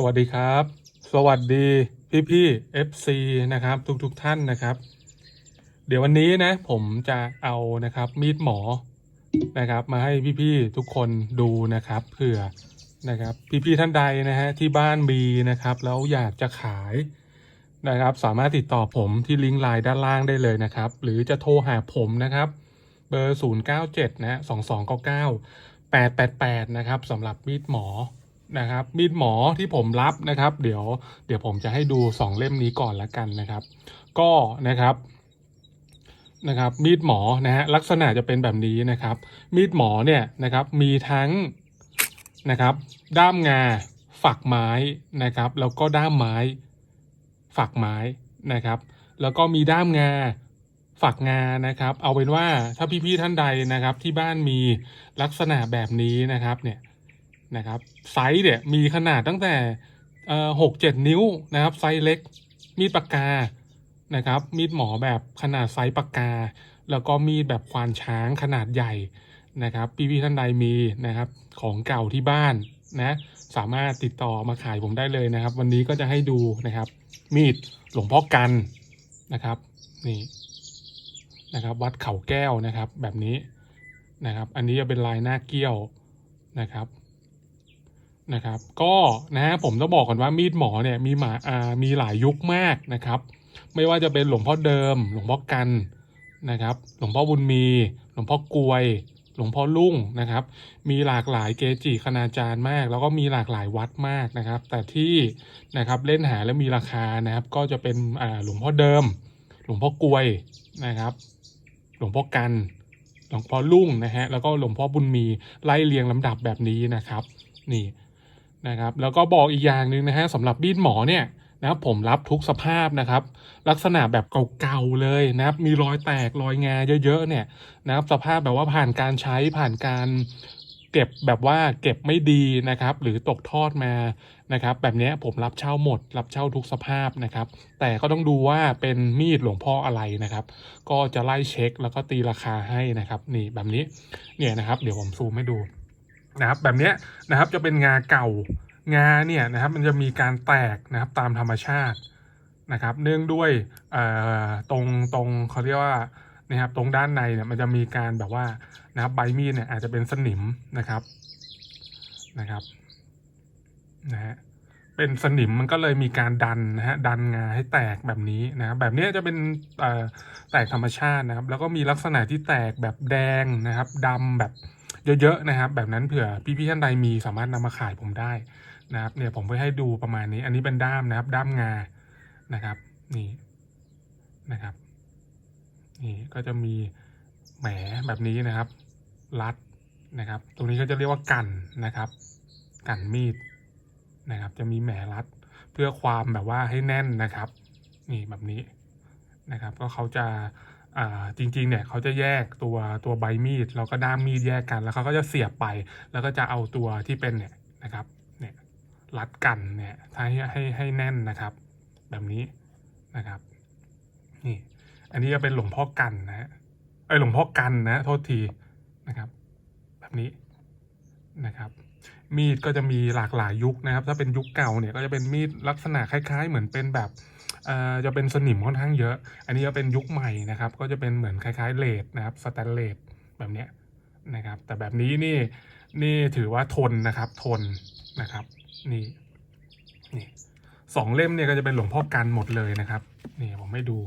สวัสดีครับ สวัสดีพี่พี่ FC นะครับ ทุกๆทท่านนะครับ เดี๋ยววันนี้นะ ผมจะเอานะครับมีดหมอนะครับ มาให้พี่พี่ทุกคนดูนะครับเผื่อนะครับ พี่พี่ท่านใดนะฮะที่บ้านมีนะครับ แล้วอยากจะขายนะครับ สามารถติดต่อผมที่ลิงก์ไลน์ด้านล่างได้เลยนะครับ หรือจะโทรหาผมนะครับเบอร์ 097นะฮะ2299 888 นะครับสำหรับมีดหมอ นะครับ มีดหมอที่ผมรับนะครับ เดี๋ยวเดี๋ยวผมจะให้ดู2เล่มนี้ก่อนละกันนะครับ ก็นะครับนะครับ มีดหมอนะฮะลักษณะจะเป็นแบบนี้นะครับ มีดหมอเนี่ยนะครับมีทั้งนะครับ ด้ามงาฝักไม้นะครับ แล้วก็ด้ามไม้ฝักไม้นะครับ แล้วก็มีด้ามงาฝักงานะครับ เอาเป็นว่าถ้าพี่ๆท่านใดนะครับ ที่บ้านมีลักษณะแบบนี้นะครับเนี่ย นะครับไซส์เนี่ยมีขนาดตั้งแต่หกเจ็ดนิ้วนะครับไซส์เล็ก มีดปากกานะครับมีดหมอแบบขนาดไซส์ปากกา แล้วก็มีดแบบควานช้างขนาดใหญ่นะครับพี่ๆท่านใดมีนะครับของเก่าที่บ้านนะสามารถติดต่อมาขายผมได้เลยนะครับ วันนี้ก็จะให้ดูนะครับ มีดหลวงพ่อกันนะครับนี่นะครับ วัดเขาแก้วนะครับแบบนี้นะครับ อันนี้จะเป็นลายหน้าเกี้ยวนะครับ นะครับ ก็นะฮะผมต้องบอกก่อนว่ามีดหมอเนี่ยมีหมาอ่ามีหลายยุคมากนะครับ ไม่ว่าจะเป็นหลวงพ่อเดิม หลวงพ่อกันนะครับ หลวงพ่อบุญมี หลวงพ่อกวย หลวงพ่อลุ่งนะครับ มีหลากหลายเกจิคณาจารย์มาก แล้วก็มีหลากหลายวัดมากนะครับ แต่ที่นะครับเล่นหาและมีราคานะครับ ก็จะเป็นอ่าหลวงพ่อเดิม หลวงพ่อกวยนะครับ หลวงพ่อกันหลวงพ่อลุ่งนะฮะแล้วก็หลวงพ่อบุญมีไล่เรียงลำดับแบบนี้นะครับ นี่ นะครับแล้วก็บอกอีกอย่างหนึ่งนะฮะสำหรับมีดหมอเนี่ยนะครับผมรับทุกสภาพนะครับ ลักษณะแบบเก่าๆเลยนะครับ มีรอยแตกรอยงาเยอะๆเนี่ยนะครับ สภาพแบบว่าผ่านการใช้ผ่านการเก็บแบบว่าเก็บไม่ดีนะครับ หรือตกทอดมานะครับ แบบนี้ผมรับเช่าหมด รับเช่าทุกสภาพนะครับ แต่ก็ต้องดูว่าเป็นมีดหลวงพ่ออะไรนะครับ ก็จะไล่เช็คแล้วก็ตีราคาให้นะครับ นี่แบบนี้เนี่ยนะครับ เดี๋ยวผมซูมให้ดู นะครับแบบนี้นะครับจะเป็นงาเก่างาเนี่ยนะครับมันจะมีการแตกนะครับตามธรรมชาตินะครับ เนื่องด้วยตรงตรงเขาเรียกว่านะครับตรงด้านในเนี่ยมันจะมีการแบบว่านะครับใบมีดเนี่ยอาจจะเป็นสนิมนะครับนะครับนะฮะเป็นสนิมมันก็เลยมีการดันนะฮะดันงาให้แตกแบบนี้นะครับแบบนี้จะเป็นแตกธรรมชาตินะครับ แล้วก็มีลักษณะที่แตกแบบแดงนะครับดำแบบ เยอะๆนะครับ แบบนั้นเผื่อพี่ๆท่านใดมีสามารถนำมาขายผมได้นะครับ เนี่ยผมไปให้ดูประมาณนี้ อันนี้เป็นด้ามนะครับ ด้ามงานะครับ นี่นะครับ นี่ก็จะมีแหมแบบนี้นะครับ รัดนะครับ ตรงนี้ก็จะเรียกว่ากันนะครับ กันมีดนะครับ จะมีแหมรัดเพื่อความแบบว่าให้แน่นนะครับ นี่แบบนี้นะครับ ก็เขาจะ จริงๆเนี่ยเขาจะแยกตัวตัวใบมีดแล้วก็ด้ามมีดแยกกันแล้วเขาก็จะเสียบไป แล้วก็จะเอาตัวที่เป็นเนี่ยนะครับเนี่ยรัดกันเนี่ยให้ให้ให้แน่นนะครับ แบบนี้นะครับนี่อันนี้จะเป็นหลวงพ่อกันนะฮะไอหลวงพ่อกันนะโทษทีนะครับ แบบนี้นะครับมีดก็จะมีหลากหลายยุคนะครับ ถ้าเป็นยุคเก่าเนี่ยก็จะเป็นมีดลักษณะคล้าย ๆ เหมือนเป็นแบบ จะเป็นสนิมค่อนข้างเยอะ อันนี้ก็เป็นยุคใหม่นะครับ ก็จะเป็นเหมือนคล้ายๆเลดนะครับสแตนเลสแบบเนี้ยนะครับ แต่แบบนี้นี่นี่ถือว่าทนนะครับทนนะครับ นี่นี่สองเล่มเนี่ยก็จะเป็นหลวงพ่อกันหมดเลยนะครับ นี่ผมให้ดู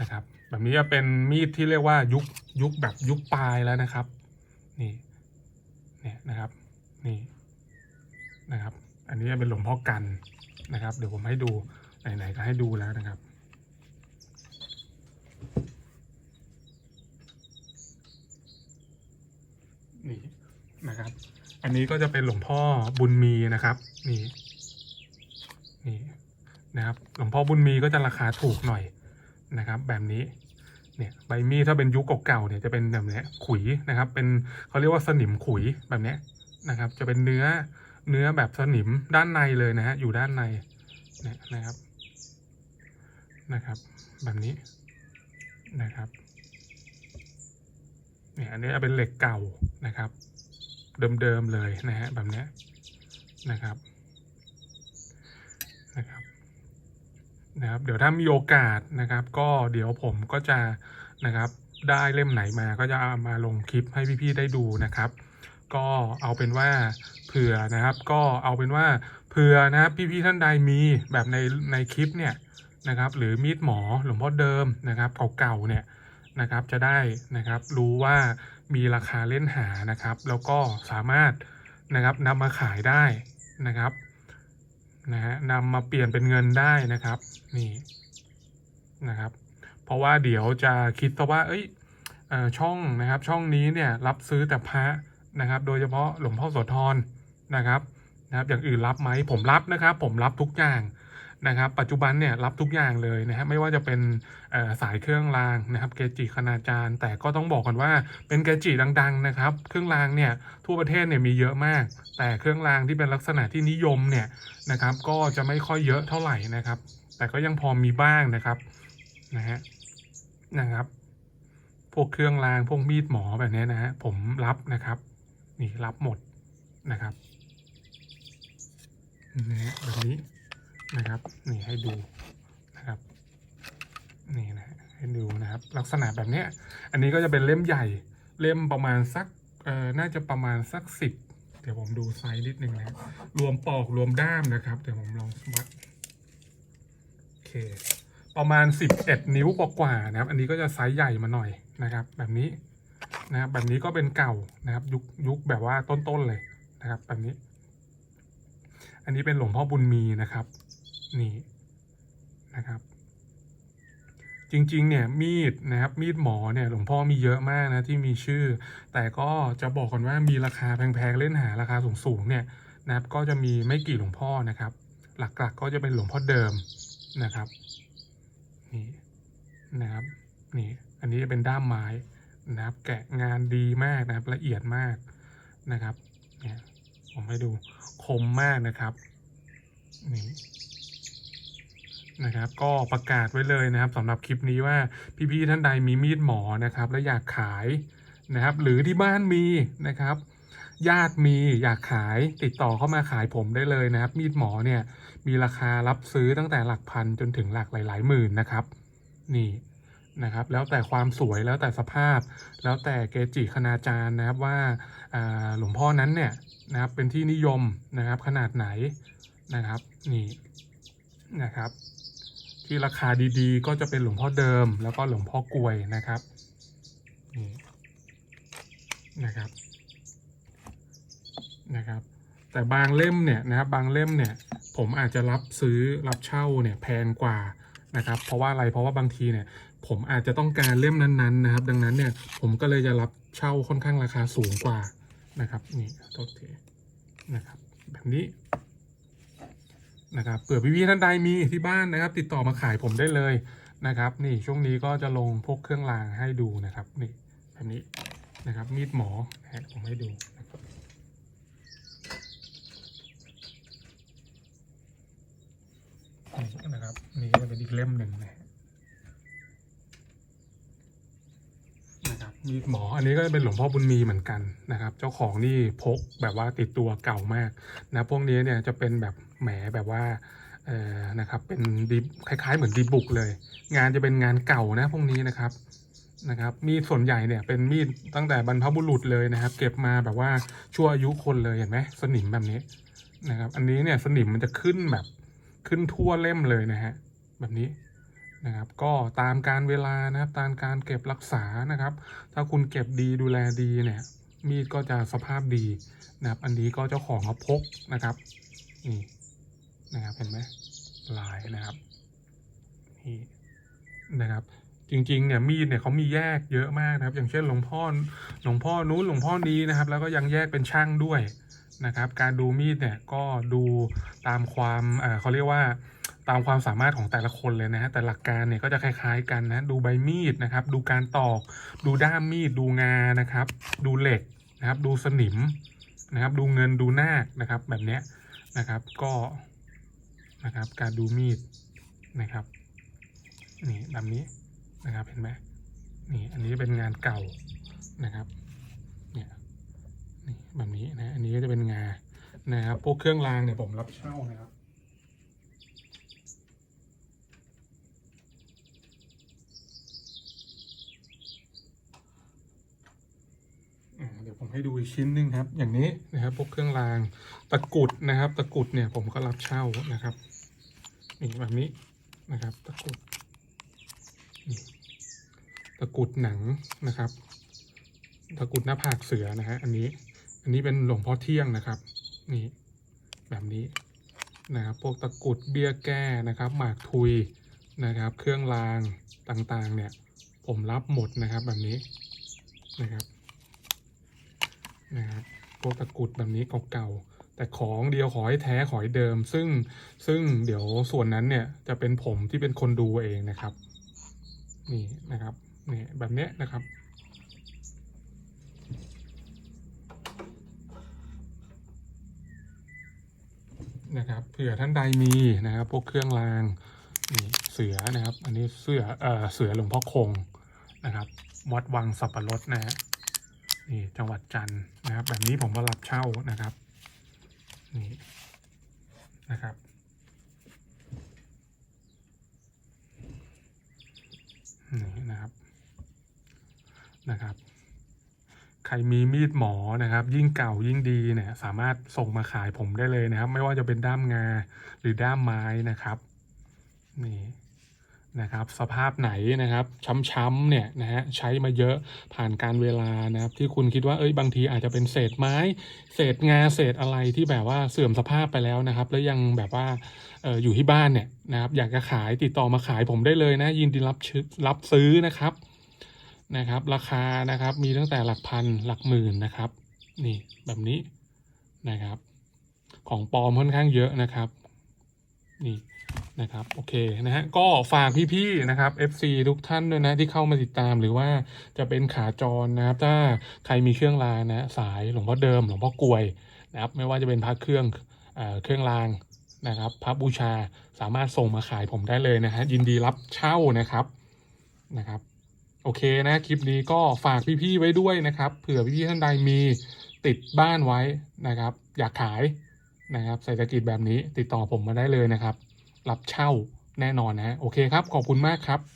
นะครับ แบบนี้จะเป็นมีดที่เรียกว่ายุคยุคแบบยุคปลายแล้วนะครับ นี่เนี่ยนะครับ นี่นะครับ อันนี้จะเป็นหลวงพ่อกันนะครับ เดี๋ยวผมให้ดู ไหนๆก็ให้ดูแล้วนะครับ นี่นะครับ อันนี้ก็จะเป็นหลวงพ่อบุญมีนะครับ นี่ นี่นะครับ หลวงพ่อบุญมีก็จะราคาถูกหน่อยนะครับ แบบนี้เนี่ยใบมีดถ้าเป็นยุคเก่าๆเนี่ยจะเป็นแบบนี้ขุยนะครับ เป็นเขาเรียกว่าสนิมขุยแบบนี้นะครับ จะเป็นเนื้อเนื้อแบบสนิมด้านในเลยนะฮะอยู่ด้านในเนี่ยนะครับ นะครับ แบบนี้นะครับเนี่ยอันนี้เป็นเหล็กเก่านะครับ เดิมๆเลยนะฮะแบบนี้ยนะครับนะครับ เดี๋ยวถ้ามีโอกาสนะครับ ก็เดี๋ยวผมก็จะนะครับได้เล่มไหนมาก็จะเอามาลงคลิปให้พี่ๆได้ดูนะครับ ก็เอาเป็นว่าเผื่อนะครับ ก็เอาเป็นว่าเผื่อนะครับพี่ๆท่านใดมีแบบในในคลิปเนี่ย นะครับ หรือมีดหมอหลวงพ่อเดิมนะครับเก่าๆเนี่ยนะครับจะได้นะครับรู้ว่ามีราคาเล่นหานะครับ แล้วก็สามารถนะครับนำมาขายได้นะครับนะฮะนำมาเปลี่ยนเป็นเงินได้นะครับนี่นะครับ เพราะว่าเดี๋ยวจะคิดว่า เอ้ยอช่องนะครับช่องนี้เนี่ยรับซื้อแต่พระนะครับ โดยเฉพาะหลวงพ่อโสธรนะครับนะครับ อย่างอื่นรับไหมผมรับนะครับ ผมรับทุกอย่าง นะครับปัจจุบันเนี่ยรับทุกอย่างเลยนะฮะไม่ว่าจะเป็นสายเครื่องรางนะครับเกจิคณาจารย์ แต่ก็ต้องบอกกันว่าเป็นเกจิดังๆนะครับเครื่องรางเนี่ยทั่วประเทศเนี่ยมีเยอะมาก แต่เครื่องรางที่เป็นลักษณะที่นิยมเนี่ยนะครับก็จะไม่ค่อยเยอะเท่าไหร่นะครับ แต่ก็ยังพอมีบ้างนะครับนะฮะนะครับพวกเครื่องรางพวกมีดหมอแบบนี้นะฮะผมรับนะครับนี่รับหมดนะครับนะฮะแบบนี้ นะครับนี่ให้ดูนะครับนี่นะให้ดูนะครับ ลักษณะแบบเนี้ยอันนี้ก็จะเป็นเล่มใหญ่เล่มประมาณสักเอ่อน่าจะประมาณสักสิบเดี๋ยวผมดูไซส์นิดนึงนะรวมปอกรวมด้ามนะครับเดี๋ยวผมลองวัดโอเคประมาณ 11 นิ้วกว่าๆนะครับ อันนี้ก็จะไซส์ใหญ่มาหน่อยนะครับ แบบนี้นะครับแบบนี้ก็เป็นเก่านะครับ ยุคยุคแบบว่าต้นๆเลยนะครับ แบบนี้ อันนี้เป็นหลวงพ่อบุญมีนะครับ นี่นะครับ จริงๆ เนี่ยมีดนะครับมีดหมอเนี่ยหลวงพ่อมีเยอะมากนะที่มีชื่อ แต่ก็จะบอกก่อนว่ามีราคาแพงๆเล่นหาราคาสูงๆเนี่ยนะครับก็จะมีไม่กี่หลวงพ่อนะครับ หลักๆก็จะเป็นหลวงพ่อเดิมนะครับนี่นะครับนี่อันนี้จะเป็นด้ามไม้นะครับ แกะงานดีมากนะครับละเอียดมากนะครับเนี่ยผมให้ดูคมมากนะครับนี่ นะครับก็ประกาศไว้เลยนะครับสำหรับคลิปนี้ว่าพี่ๆท่านใดมีมีดหมอนะครับและอยากขายนะครับหรือที่บ้านมีนะครับญาติมีอยากขายติดต่อเข้ามาขายผมได้เลยนะครับ มีดหมอเนี่ยมีราคารับซื้อตั้งแต่หลักพันจนถึงหลักหลายๆหมื่นนะครับ นี่นะครับ แล้วแต่ความสวยแล้วแต่สภาพ แล้วแต่เกจิคณาจารย์นะครับว่าอ่าหลวงพ่อนั้นเนี่ยนะครับเป็นที่นิยมนะครับขนาดไหนนะครับนี่นะครับ ที่ราคาดีๆ ก็จะเป็นหลวงพ่อเดิม แล้วก็หลวงพ่อกลวยนะครับนี่นะครับนะครับ แต่บางเล่มเนี่ยนะครับบางเล่มเนี่ยผมอาจจะรับซื้อรับเช่าเนี่ยแพงกว่านะครับเพราะว่าอะไรเพราะว่าบางทีเนี่ยผมอาจจะต้องการเล่มนั้นๆนะครับ ดังนั้นเนี่ยผมก็เลยจะรับเช่าค่อนข้างราคาสูงกว่านะครับนี่โทษทีนะครับแบบนี้ นะครับเผื่อพี่ๆท่านใดมีที่บ้านนะครับ ติดต่อมาขายผมได้เลยนะครับ นี่ช่วงนี้ก็จะลงพวกเครื่องรางให้ดูนะครับนี่แบบนี้นะครับมีดหมอแผมให้ดูนะครับนี่นะครับนี่ก็เป็นอีกเล่มหนึ่งนะฮะนะครับ มีหมออันนี้ก็จะเป็นหลวงพ่อบุญมีเหมือนกันนะครับ เจ้าของนี่พกแบบว่าติดตัวเก่ามากนะพวกนี้เนี่ยจะเป็นแบบแหมแบบว่าเออนะครับเป็นดีคล้ายๆ เหมือนดีบุกเลย งานจะเป็นงานเก่านะพวกนี้นะครับนะครับมีดส่วนใหญ่เนี่ยเป็นมีดตั้งแต่บรรพบุรุษเลยนะครับ เก็บมาแบบว่าชั่วอายุคนเลยเห็นไหมสนิมแบบนี้นะครับ อันนี้เนี่ยสนิมมันจะขึ้นแบบขึ้นทั่วเล่มเลยนะฮะแบบนี้ นะครับก็ตามการเวลานะครับตามการเก็บรักษานะครับ ถ้าคุณเก็บดีดูแลดีเนี่ยมีดก็จะสภาพดีนะครับ อันนี้ก็เจ้าของเขาพกนะครับนี่นะครับเห็นไหมลายนะครับนี่นะครับ จริงๆเนี่ยมีดเนี่ยเขามีแยกเยอะมากนะครับ อย่างเช่นหลวงพ่อหลวงพ่อนู้นหลวงพ่อนี้นะครับ แล้วก็ยังแยกเป็นช่างด้วยนะครับ การดูมีดเนี่ยก็ดูตามความเอ่อเขาเรียกว่า ตามความสามารถของแต่ละคนเลยนะฮะแต่หลักการเนี่ยก็จะคล้ายๆกันนะดูใบมีดนะครับ ดูการตอก ดูด้ามมีด ดูงานะครับ ดูเหล็กนะครับ ดูสนิมนะครับ ดูเงินดูนาคนะครับ แบบเนี้ยนะครับก็นะครับการดูมีดนะครับนี่แบบนี้นะครับเห็นไหมนี่อันนี้เป็นงานเก่านะครับเนี่ยนี่แบบนี้นะอันนี้ก็จะเป็นงานะครับพวกเครื่องรางเนี่ยผมรับเช่านะครับ ผมให้ดูอีกชิ้นหนึ่งครับ อย่างนี้นะครับพวกเครื่องรางตะกุดนะครับ ตะกุดเนี่ยผมก็รับเช่านะครับนี่แบบนี้นะครับ ตะกุดตะกุดหนังนะครับ ตะกุดหน้าผากเสือนะฮะอันนี้อันนี้เป็นหลวงพ่อเที่ยงนะครับ นี่แบบนี้นะครับพวกตะกุดเบี้ยแก้นะครับ หมากทุยนะครับ เครื่องรางต่างๆ เนี่ย ผมรับหมดนะครับแบบนี้นะครับ นะครับพวกตะกรุดแบบนี้เก่าๆแต่ของเดียวขอให้แท้ขอให้เดิม ซึ่งซึ่งเดี๋ยวส่วนนั้นเนี่ยจะเป็นผมที่เป็นคนดูเองนะครับ นี่นะครับนี่แบบเนี้ยนะครับนะครับเผื่อท่านใดมีนะครับพวกเครื่องรางนี่เสือนะครับ อันนี้เสือเอ่อเสือหลวงพ่อคงนะครับวัดวังสับปะรดนะฮะ นี่จังหวัดจันทร์นะครับ แบบนี้ผมก็รับเช่านะครับนี่นะครับ นี่นะครับนะครับ ใครมีมีดหมอนะครับ ยิ่งเก่ายิ่งดีเนี่ย สามารถส่งมาขายผมได้เลยนะครับ ไม่ว่าจะเป็นด้ามงาหรือด้ามไม้นะครับ นี่ นะครับสภาพไหนนะครับช้ำๆเนี่ยนะฮะใช้มาเยอะผ่านการเวลานะครับที่คุณคิดว่าเอ้ยบางทีอาจจะเป็นเศษไม้ เศษงาเศษอะไรที่แบบว่าเสื่อมสภาพไปแล้วนะครับ แล้วยังแบบว่าอออยู่ที่บ้านเนี่ยนะครับอยากจะขายติดต่อมาขายผมได้เลยนะ ยินดีรับชื่อรับซื้อนะครับนะครับ ราคานะครับมีตั้งแต่หลักพันหลักหมื่นนะครับ นี่แบบนี้นะครับ ของปลอมค่อนข้างเยอะนะครับ นี่ นะครับโอเคนะฮะก็ฝากพี่ๆนะครับ FC ทุกท่านด้วยนะที่เข้ามาติดตามหรือว่าจะเป็นขาจรนะครับถ้าใครมีเครื่องรางนะสายหลวงพ่อเดิมหลวงพ่อกวยนะครับไม่ว่าจะเป็นพระเครื่องเอ่อเครื่องรางนะครับพระบูชาสามารถส่งมาขายผมได้เลยนะฮะยินดีรับเช่านะครับนะครับ โอเคนะคลิปนี้ก็ฝากพี่ๆไว้ด้วยนะครับเผื่อพี่ๆท่านใดมีติดบ้านไว้นะครับ อยากขายนะครับเศรษฐกิจแบบนี้ติดต่อผมมาได้เลยนะครับ รับเช่าแน่นอนนะโอเคครับ ขอบคุณมากครับ